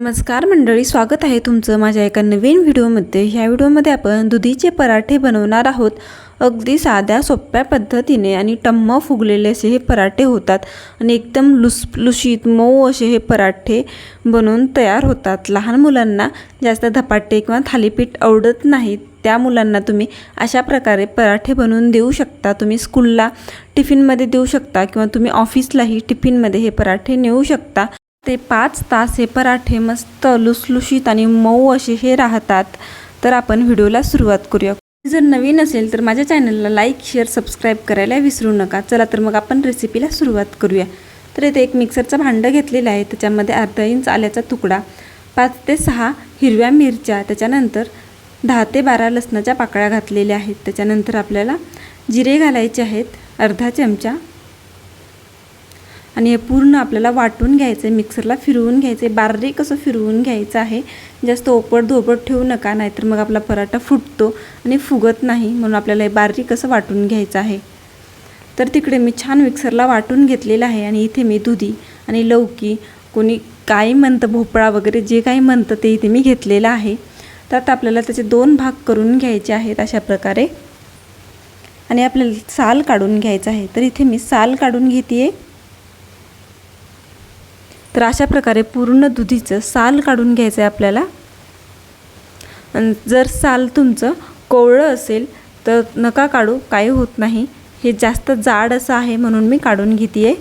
नमस्कार मंडळी स्वागत आहे तुमचं माझ्या एका नवीन व्हिडिओमध्ये. ह्या व्हिडिओमध्ये आपण दुधीचे पराठे बनवणार आहोत. अगदी साध्या सोप्या पद्धतीने आणि टम्म फुगलेले असे हे पराठे होतात आणि एकदम लुस लुशीत मऊ असे हे पराठे बनवून तयार होतात. लहान मुलांना जास्त धपाटे किंवा थालीपीठ आवडत नाहीत त्या मुलांना तुम्ही अशा प्रकारे पराठे बनवून देऊ शकता. तुम्ही स्कूलला टिफिनमध्ये देऊ शकता किंवा तुम्ही ऑफिसलाही टिफिनमध्ये हे पराठे नेऊ शकता. ते पाच तास हे पराठे मस्त लुसलुशीत आणि मऊ असे हे राहतात. तर आपण व्हिडिओला सुरुवात करूया. जर नवीन असेल तर माझ्या चॅनलला लाईक शेअर सबस्क्राईब करायला विसरू नका. चला तर मग आपण रेसिपीला सुरुवात करूया. तर इथे एक मिक्सरचं भांडं घेतलेलं आहे. त्याच्यामध्ये अर्धा इंच आल्याचा तुकडा पाच ते सहा हिरव्या मिरच्या त्याच्यानंतर दहा ते बारा लसणाच्या पाकळ्या घातलेल्या आहेत. त्याच्यानंतर आपल्याला जिरे घालायचे आहेत अर्धा चमचा आणि हे पूर्ण आपल्याला वाटून घ्यायचं आहे मिक्सरला फिरवून घ्यायचं आहे बारीक असं फिरवून घ्यायचं आहे. जास्त ओपट धोपट ठेवू नका नाहीतर मग आपला पराठा फुटतो आणि फुगत नाही म्हणून आपल्याला हे बारीक असं वाटून घ्यायचं आहे. तर तिकडे मी छान मिक्सरला वाटून घेतलेलं आहे आणि इथे मी दुधी आणि लौकी कोणी काही म्हणतं भोपळा वगैरे जे काही म्हणतं ते इथे मी घेतलेलं आहे. तर आता आपल्याला त्याचे दोन भाग करून घ्यायचे आहेत अशा प्रकारे. आणि आपल्याला साल काढून घ्यायचं आहे. तर इथे मी साल काढून घेते आहे तर अशा प्रकारे पूर्ण दुधीचं साल काढून घ्यायचं आहे आपल्याला. जर साल तुमचं कोवळं असेल तर नका काढू काही होत नाही. हे जास्त जाड असं आहे म्हणून मी काढून घेते आहे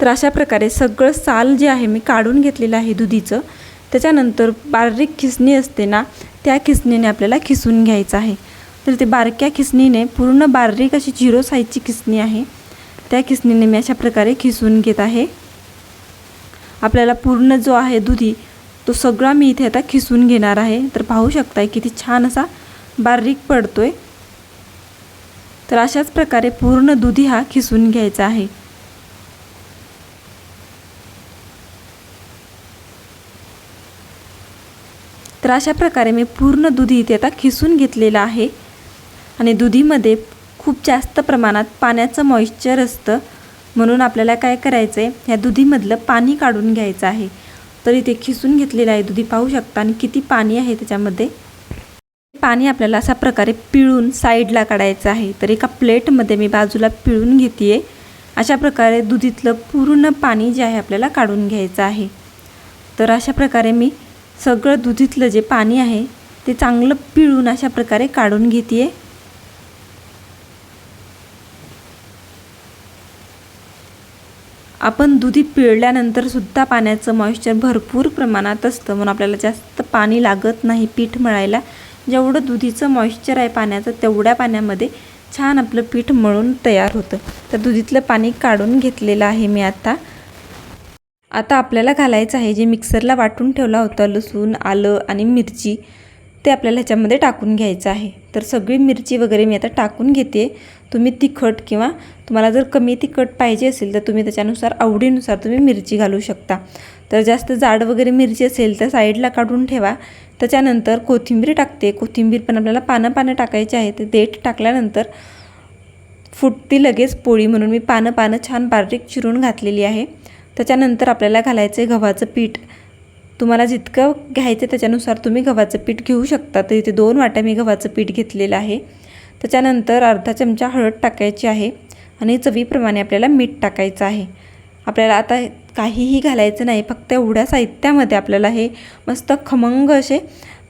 तर अशा प्रकारे सगळं साल जे आहे मी काढून घेतलेलं आहे दुधीचं त्याच्यानंतर बारीक खिसणी असते ना त्या खिसणीने आपल्याला खिसून घ्यायचं आहे. तर ते बारक्या खिसणीने पूर्ण बारीक अशी झिरो साईजची खिसणी आहे. त्या खिसणीने मी अशा प्रकारे खिसून घेत आहे. आपल्याला पूर्ण जो आहे दुधी तो सगळा मी इथे आता खिसून घेणार आहे. तर पाहू शकताय किती छान असा बारीक पडतोय. तर अशाच प्रकारे पूर्ण दुधी हा खिसून घ्यायचा आहे. तर अशा प्रकारे मी पूर्ण दुधी इथे आता खिसून घेतलेला आहे. आणि दुधीमध्ये खूप जास्त प्रमाणात पाण्याचं मॉइश्चर असतं. म्हणून आपल्याला काय करायचं आहे ह्या दुधीमधलं पाणी काढून घ्यायचं आहे. तर इथे खिसून घेतलेलं आहे. दुधी पाहू शकता आणि किती पाणी आहे त्याच्यामध्ये. पाणी आपल्याला अशा प्रकारे पिळून साईडला काढायचं आहे. तर एका प्लेटमध्ये मी बाजूला पिळून घेते आहे अशा प्रकारे दुधीतलं पूर्ण पाणी जे आहे आपल्याला काढून घ्यायचं आहे. तर अशा प्रकारे मी सगळं दुधीतलं जे पाणी आहे ते चांगलं पिळून अशा प्रकारे काढून घेते आहे आपण दुधी पिळल्यानंतर सुद्धा पाण्याचं मॉइश्चर भरपूर प्रमाणात असतं. म्हणून आपल्याला जास्त पाणी लागत नाही पीठ मळायला. जेवढं दुधीचं मॉइश्चर आहे पाण्याचं तेवढ्या पाण्यामध्ये छान आपलं पीठ मळून तयार होतं. तर दुधीतलं पाणी काढून घेतलेलं आहे मी आता. आता आपल्याला घालायचं आहे जे मिक्सरला वाटून ठेवला होता लसूण आलं आणि मिरची. ते आपल्याला ह्याच्यामध्ये टाकून घ्यायचं आहे. तर सगळी मिरची वगैरे मी आता टाकून घेते. तुम्ही तिखट किंवा तुम्हाला जर कमी तिखट पाहिजे असेल तर तुम्ही त्याच्यानुसार आवडीनुसार तुम्ही मिरची घालू शकता. तर जास्त जाड वगैरे मिरची असेल तर साईडला काढून ठेवा. त्याच्यानंतर कोथिंबीर टाकते. कोथिंबीर पण आपल्याला पानं पानं टाकायची आहे. ते देठ टाकल्यानंतर फुटती लगेच पोळी म्हणून. मी पानं पानं छान बारीक चिरून घातलेली आहे. त्याच्यानंतर आपल्याला घालायचं आहे गव्हाचं पीठ. तुम्हाला जितकं घ्यायचं त्याच्यानुसार तुम्ही गव्हाचं पीठ घेऊ शकता. तर इथे दोन वाट्या मी गव्हाचं पीठ घेतलेलं आहे. त्याच्यानंतर अर्धा चमचा हळद टाकायची आहे आणि चवीप्रमाणे आपल्याला मीठ टाकायचं आहे. आपल्याला आता काहीही घालायचं नाही फक्त एवढ्या साहित्यामध्ये आपल्याला हे मस्त खमंग असे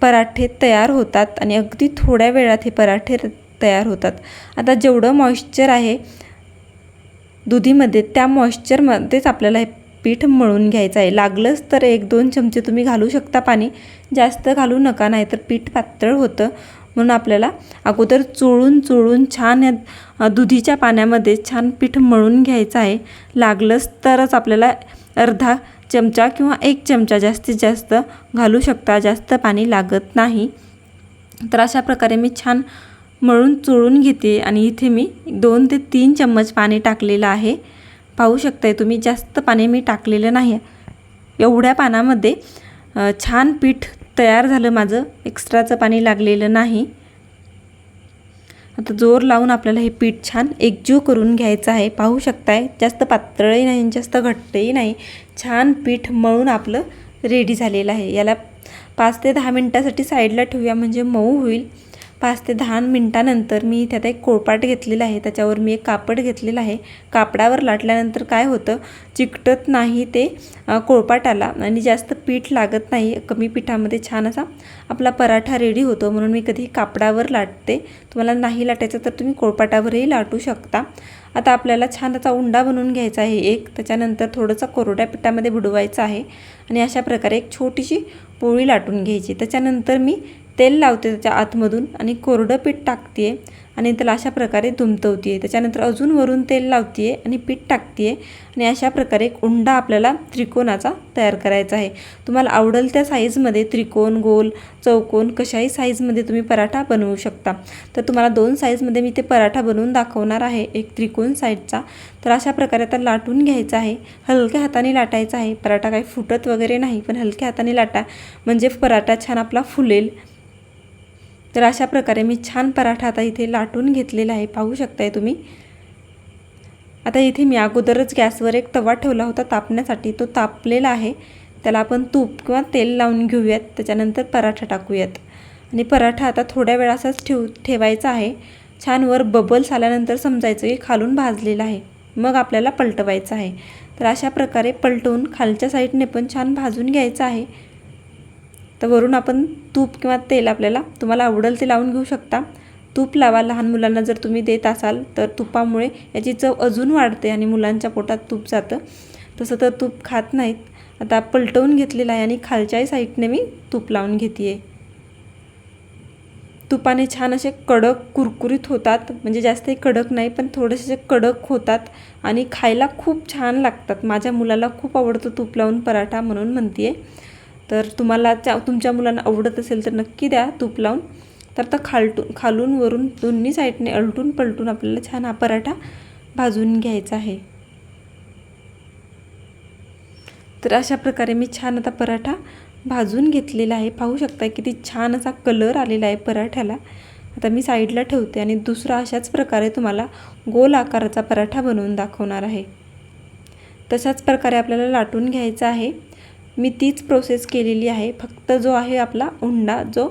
पराठे तयार होतात आणि अगदी थोड्या वेळात हे पराठे तयार होतात. आता जेवढं मॉइश्चर आहे दुधीमध्ये त्या मॉइश्चरमध्येच आपल्याला हे पीठ मळून घ्यायचं आहे. लागलंच तर एक दोन चमचे तुम्ही घालू शकता पाणी. जास्त घालू नका नाहीतर पीठ पातळ होतं. म्हणून आपल्याला अगोदर चोळून चोळून छान या दुधीच्या पाण्यामध्ये छान पीठ मळून घ्यायचं आहे. लागलंच तरच आपल्याला अर्धा चमचा किंवा एक चमचा जास्तीत जास्त घालू शकता. जास्त पाणी लागत नाही. तर अशा प्रकारे मी छान मळून चोळून घेते आणि इथे मी दोन ते तीन चम्मच पाणी टाकलेलं आहे. पाहू शकताय तुम्ही जास्त पाणी मी टाकलेलं नाही एवढ्या पानामध्ये छान पीठ तयार झालं माझं. एक्स्ट्राचं पाणी लागलेलं नाही. आता जोर लावून आपल्याला हे पीठ छान एकजीव करून घ्यायचं आहे. पाहू शकताय जास्त पातळही नाही जास्त घट्टही नाही. छान पीठ मळून आपलं रेडी झालेलं आहे. याला पाच ते दहा मिनटासाठी साईडला ठेवूया म्हणजे मऊ होईल. पाच ते दहा मिनटानंतर मी त्यात एक कोळपाट घेतलेला आहे. त्याच्यावर मी एक कापड घेतलेलं आहे. कापडावर लाटल्यानंतर काय होतं? चिकटत नाही ते कोळपाटाला आणि जास्त पीठ लागत नाही. कमी पिठामध्ये छान असा आपला पराठा रेडी होतो. म्हणून मी कधी कापडावर लाटते. तुम्हाला नाही लाटायचं तर तुम्ही कोळपाटावरही लाटू शकता. आता आपल्याला छान त्याचा उंडा बनवून घ्यायचा आहे एक. त्याच्यानंतर थोडंसं कोरड्या पिठामध्ये बुडवायचं आहे. आणि अशा प्रकारे एक छोटीशी पोळी लाटून घ्यायची. त्याच्यानंतर मी तेल लावते त्याच्या आतमधून आणि कोरडं पीठ टाकते आणि त्याला अशा प्रकारे दुमतवते त्याच्यानंतर अजून वरून तेल लावते आणि पीठ टाकते आणि अशा प्रकारे एक उंडा आपल्याला त्रिकोणाचा तयार करायचा आहे. तुम्हाला आवडेल त्या साईजमध्ये त्रिकोण गोल चौकोन कशाही साईजमध्ये तुम्ही पराठा बनवू शकता. तर तुम्हाला दोन साईजमध्ये मी ते पराठा बनवून दाखवणार आहे. एक त्रिकोण साईजचा तर अशा प्रकारे आता लाटून घ्यायचा आहे. हलक्या हाताने लाटायचा आहे. पराठा काही फुटत वगैरे नाही पण हलक्या हाताने लाटा. म्हणजे पराठा छान आपला फुलेल. तर अशा प्रकारे मी छान पराठा आता इथे लाटून घेतलेला आहे. पाहू शकताय तुम्ही? आता इथे मी अगोदरच गॅसवर एक तवा ठेवला होता तापण्यासाठी. तो तापलेला आहे. त्याला आपण तूप किंवा तेल लावून घेऊयात. त्याच्यानंतर पराठा टाकूयात. आणि पराठा आता थोड्या वेळ असाच ठेव ठेवायचा आहे. छान वर बबल्स आल्यानंतर समजायचं की खालून भाजलेला आहे. मग आपल्याला पलटवायचं आहे. तर अशा प्रकारे पलटवून खालच्या साईडने पण छान भाजून घ्यायचं आहे. तर वरून आपण तूप किंवा तेल आपल्याला तुम्हाला आवडेल ते लावून घेऊ शकता. तूप लावा लहान मुलांना जर तुम्ही देत असाल तर तुपामुळे याची चव अजून वाढते आणि मुलांच्या पोटात तूप जातं. तसं तर तूप खात नाहीत. आता पलटवून घेतलेलं आहे आणि खालच्याही साईडने मी तूप लावून घेते आहे तुपाने छान असे कडक कुरकुरीत होतात. म्हणजे जास्त कडक नाही पण थोडेसे कडक होतात आणि खायला खूप छान लागतात. माझ्या मुलाला खूप आवडतं तूप लावून पराठा म्हणून म्हणते आहे तर तुम्हाला त्या तुमच्या मुलांना आवडत असेल तर नक्की द्या तूप लावून. तर आता खालटून खालून वरून दोन्ही साईडने अलटून पलटून आपल्याला छान हा पराठा भाजून घ्यायचा आहे. तर अशा प्रकारे मी छान आता पराठा भाजून घेतलेला आहे. पाहू शकता किती छान असा कलर आलेला आहे पराठ्याला. आता मी साईडला ठेवते आणि दुसरा अशाच प्रकारे तुम्हाला गोल आकाराचा पराठा बनवून दाखवणार आहे. तशाच प्रकारे आपल्याला लाटून घ्यायचा आहे. मी तीच प्रोसेस केलेली आहे. फक्त जो आहे आपला उंडा जो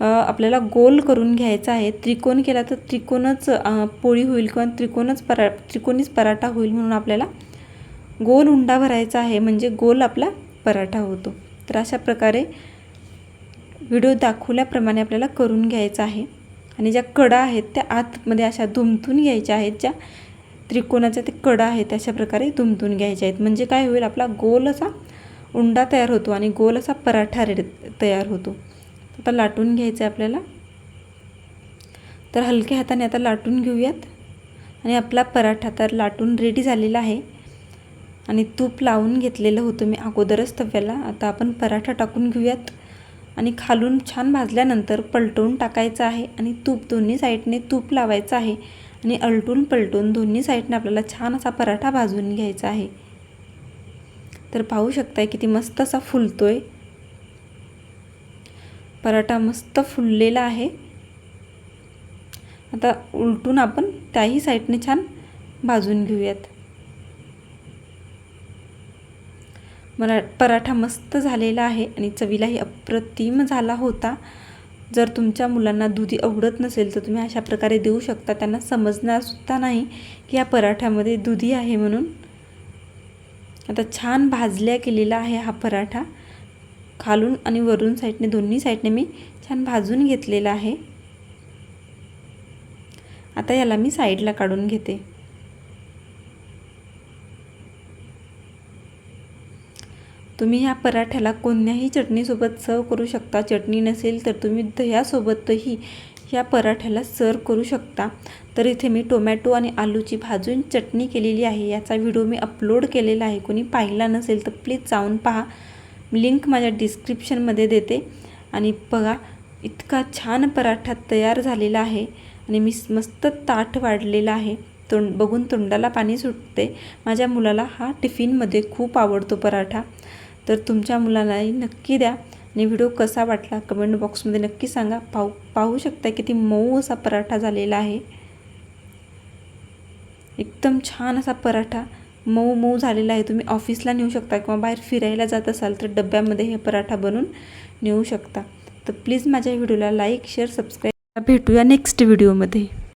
आपल्याला गोल करून घ्यायचा आहे. त्रिकोण केला तर त्रिकोणच पोळी होईल किंवा त्रिकोणच परा त्रिकोणीच पराठा होईल म्हणून आपल्याला गोल उंडा भरायचा आहे. म्हणजे गोल आपला पराठा होतो. तर अशा प्रकारे व्हिडिओ दाखवल्याप्रमाणे आपल्याला करून घ्यायचा आहे. आणि ज्या कडा आहेत त्या आतमध्ये अशा दुमतून घ्यायच्या आहेत. ज्या त्रिकोणाच्या ते कडा आहेत अशा प्रकारे दुमतून घ्यायच्या आहेत. म्हणजे काय होईल आपला गोल असा उंडा तयार होतो आणि गोल असा पराठा रेड तयार होतो. आता लाटून घ्यायचं आहे आपल्याला. तर हलक्या हाताने आता लाटून घेऊयात. आणि आपला पराठा तर लाटून रेडी झालेला आहे. आणि तूप लावून घेतलेलं होतं मी अगोदरच तव्याला. आता आपण पराठा टाकून घेऊयात. आणि खालून छान भाजल्यानंतर पलटवून टाकायचं आहे. आणि तूप दोन्ही साईडने तूप लावायचं आहे. आणि अलटून पलटून दोन्ही साईडने आपल्याला छान असा पराठा भाजून घ्यायचा आहे. तर पाहू शकताय किती मस्त असा फुलतोय. पराठा मस्त फुललेला आहे. आता उलटून आपण त्याही साईडने छान भाजून घेऊयात. मला पराठा मस्त झालेला आहे आणि चवीलाही अप्रतिम झाला होता. जर तुमच्या मुलांना दुधी आवडत नसेल तर तुम्ही अशा प्रकारे देऊ शकता. त्यांना समजणारसुद्धा नाही की या पराठ्यामध्ये दुधी आहे म्हणून आता छान भाजल्या केलेला आहे हा पराठा. खालून आणि वरून साईडने दोन्ही साईडने मी छान भाजून घेतलेला आहे. आता याला मी साईडला काढून घेते. तुम्ही ह्या पराठ्याला कोणत्याही चटणीसोबत सर्व करू शकता. चटणी नसेल तर तुम्ही दह्यासोबतही ह्या पराठ्याला सर्व करू शकता. तर इथे मी टोमॅटो आणि आलूची भाजून चटणी केलेली आहे. याचा व्हिडिओ मी अपलोड केलेला आहे. कोणी पाहिला नसेल तर प्लीज जाऊन पहा. लिंक माझ्या डिस्क्रिप्शनमध्ये देते. आणि बघा इतका छान पराठा तयार झालेला आहे. आणि मी मस्त ताट वाढलेला आहे. तोंड बघून तोंडाला पाणी सुटते. माझ्या मुलाला हा टिफिनमध्ये खूप आवडतो पराठा. तर तुमच्या मुलालाही नक्की द्या. आणि व्हिडिओ कसा वाटला कमेंट बॉक्समध्ये नक्की सांगा. पाहू पाहू शकता किती मऊ असा पराठा झालेला आहे. एकदम छान असा पराठा मऊ मऊ झालेला आहे. तुम्ही ऑफिसला नेऊ शकता किंवा बाहेर फिरायला जात असाल तर डब्यामध्ये हे पराठा बनवून नेऊ शकता. तर प्लीज माझ्या व्हिडिओला लाईक शेअर सबस्क्राईब भेटूया नेक्स्ट व्हिडिओमध्ये